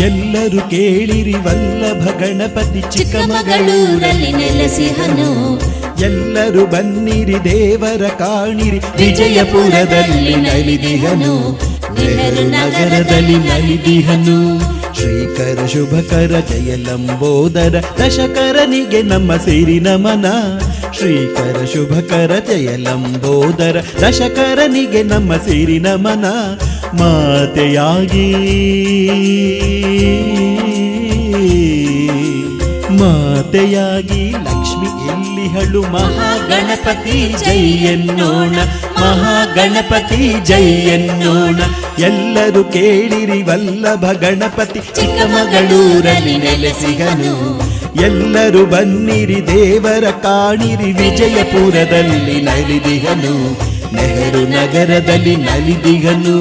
ಎಲ್ಲರೂ ಕೇಳಿರಿ ವಲ್ಲಭ ಗಣಪತಿ ಚಿಕ್ಕಮಗಳೂರಲ್ಲಿ ನೆಲೆಸಿಹನು ಎಲ್ಲರೂ ಬನ್ನಿರಿ ದೇವರ ಕಾಣಿರಿ ವಿಜಯಪುರದಲ್ಲಿ ನಲಿದಿಹನು ನೆಹರು ನಗರದಲ್ಲಿ ನಲಿದಿಹನು ಶ್ರೀಕರ ಶುಭಕರ ಜಯಲಂಬೋದರ ದಶಕರನಿಗೆ ನಮ್ಮ ಸಿರಿ ನಮನ. ಶ್ರೀಕರ ಶುಭಕರ ಜಯಲಂಬೋದರ ದಶಕರನಿಗೆ ನಮ್ಮ ಸಿರಿ ನಮನ. ಮಾತೆಯಾಗಿ ಮಾತೆಯಾಗಿ ಲಕ್ಷ್ಮಿ ಎಲ್ಲಿಹಳು ಮಹಾಗಣಪತಿ ಜೈ ಎನ್ನೋಣ, ಮಹಾಗಣಪತಿ ಜೈ ಎನ್ನೋಣ. ಎಲ್ಲರೂ ಕೇಳಿರಿ ವಲ್ಲಭ ಗಣಪತಿ, ಚಿಕ್ಕಮಗಳೂರಲ್ಲಿ ನೆಲೆಸಿಗನು. ಎಲ್ಲರೂ ಬನ್ನಿರಿ, ದೇವರ ಕಾಣಿರಿ, ವಿಜಯಪುರದಲ್ಲಿ ನಲಿದಿಗನು. ನೆಹರು ನಗರದಲ್ಲಿ ನಲಿದಿಗನು.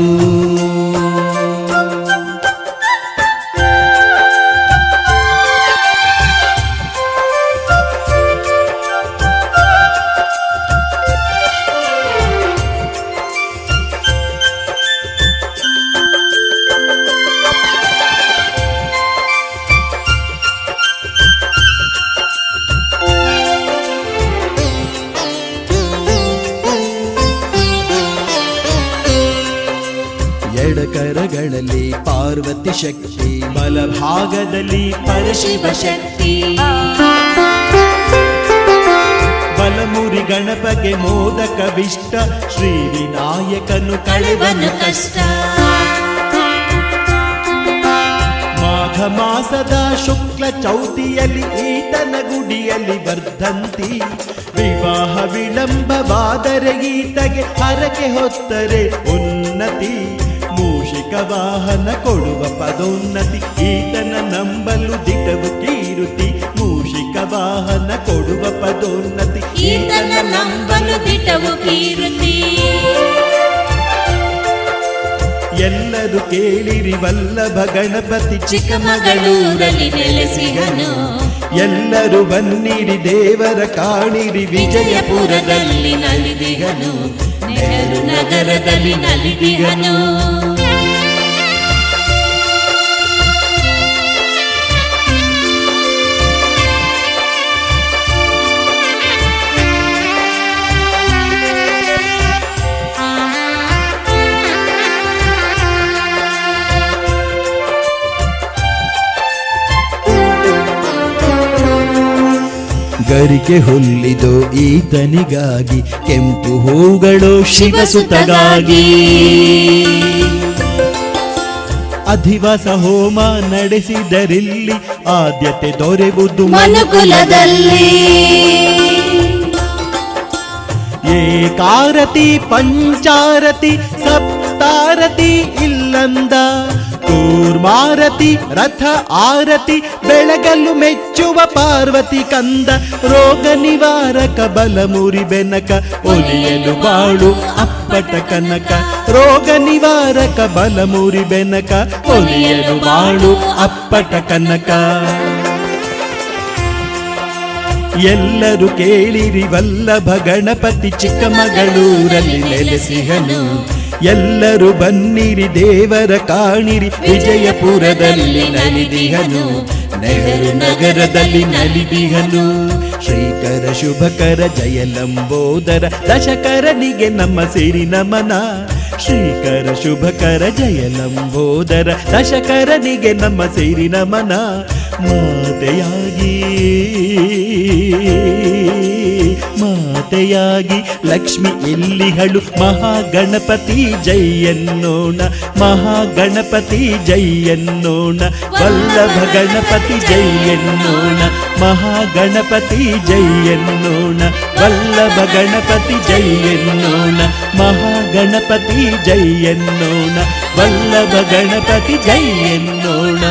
ಎಡಕರಗಳಲ್ಲಿ ಪಾರ್ವತಿ ಶಕ್ತಿ, ಬಲಭಾಗದಲ್ಲಿ ಪರಶಿವ ಶಕ್ತಿ. ಬಲಮುರಿ ಗಣಪಗೆ ಮೋದಕ ವಿಷ್ಟ, ಶ್ರೀ ವಿನಾಯಕನು ಕಳೆವನು ಕಷ್ಟ. ಮಾಘ ಮಾಸದ ಶುಕ್ಲ ಚೌತಿಯಲ್ಲಿ ಈತನ ಗುಡಿಯಲ್ಲಿ ವರ್ಧಂತಿ. ವಿವಾಹ ವಿಳಂಬವಾದರೆ ಈತಗೆ ಹರಕೆ ಹೊತ್ತರೆ ಉನ್ನತಿ. ಮೂಷಿಕ ವಾಹನ ಕೊಡುವ ಪದೋನ್ನತಿ ಈತನ ನಂಬಲು ದಿಟವು ಕೀರುತಿ ಮೂಷಿಕ ವಾಹನ ಕೊಡುವ ಪದೋನ್ನತಿ ಈತನ ನಂಬಲು ದಿಟವು ಕೀರುತಿ ಕೇಳಿರಿ ವಲ್ಲಭ ಗಣಪತಿ ಚಿಕ್ಕಮಗಳೂರಲ್ಲಿ ನೆಲೆಸಿಹನು ಎಲ್ಲರೂ ಬನ್ನಿರಿ ದೇವರ ಕಾಣಿರಿ ವಿಜಯಪುರದಲ್ಲಿ ವಿಜಯಪುರದಲ್ಲಿ ನಲಿದಿಗನು. ನೆಹರು ನಗರದಲ್ಲಿ ನಲಿದಿಗನು. ಗರಿಕೆ ಹೊಲ್ಲಿದೋ ಈತನಿಗಾಗಿ ಕೆಂಪು ಹೂಗಳು ಶಿವಸುತಗಾಗಿ. ಅಧಿವಾಸ ಹೋಮ ನಡೆಸಿದರಿಲ್ಲಿ ಆದ್ಯತೆ ದೊರೆವುದು ಮನುಕುಲದಲ್ಲಿ. ಏಕಾರತಿ ಪಂಚಾರತಿ ಸಪ್ತಾರತಿ ಇಲ್ಲಂದ ಕೂರ್ಮಾರತಿ ರಥ ಆರತಿ ಬೆಳಗಲು ಮೆಚ್ಚುವ ಪಾರ್ವತಿ ಕಂದ, ರೋಗ ನಿವಾರಕ ಬಲಮುರಿ ಬೆನಕ, ಒಲಿಯಲು ಬಾಳು ಅಪ್ಪಟ ಕನಕ, ರೋಗ ನಿವಾರಕ ಬಲಮುರಿ ಬೆನಕ, ಒಲಿಯಲು ಬಾಳು ಅಪ್ಪಟ ಕನಕ. ಎಲ್ಲರೂ ಕೇಳಿರಿ ವಲ್ಲಭ ಗಣಪತಿ ಚಿಕ್ಕಮಗಳೂರಲ್ಲಿ ನೆಲೆಸಿಹನು. ಎಲ್ಲರೂ ಬನ್ನಿರಿ, ದೇವರ ಕಾಣಿರಿ. ವಿಜಯಪುರದಲ್ಲಿ ನಲಿದಿಹನು, ನೆಹರು ನಗರದಲ್ಲಿ ನಲಿದಿಹನು. ಶ್ರೀಕರ ಶುಭಕರ ಜಯಲಂಬೋದರ ದಶಕರನಿಗೆ ನಮ್ಮ ಸಿರಿ ನಮನ. ಶ್ರೀಕರ ಶುಭಕರ ಜಯಲಂಬೋದರ ದಶಕರನಿಗೆ ನಮ್ಮ ಸಿರಿ ನಮನ. ಮಾತೆಯಾಗಿ ಮಾತೆಯಾಗಿ ಲಕ್ಷ್ಮಿ ಎಲ್ಲಿಹಳು? ಮಹಾಗಣಪತಿ ಜೈ ಎನ್ನೋಣ ಮಹಾಗಣಪತಿ ಜೈ ಎನ್ನೋಣ ವಲ್ಲಭ ಗಣಪತಿ ಜೈ ಎನ್ನೋಣ ಮಹಾಗಣಪತಿ ಜೈ ಎನ್ನೋಣ ವಲ್ಲಭ ಗಣಪತಿ ಜೈ ಎನ್ನೋಣ ಮಹಾಗಣಪತಿ ಜೈ ಎನ್ನೋಣ ವಲ್ಲಭ ಗಣಪತಿ ಜೈ ಎನ್ನೋಣ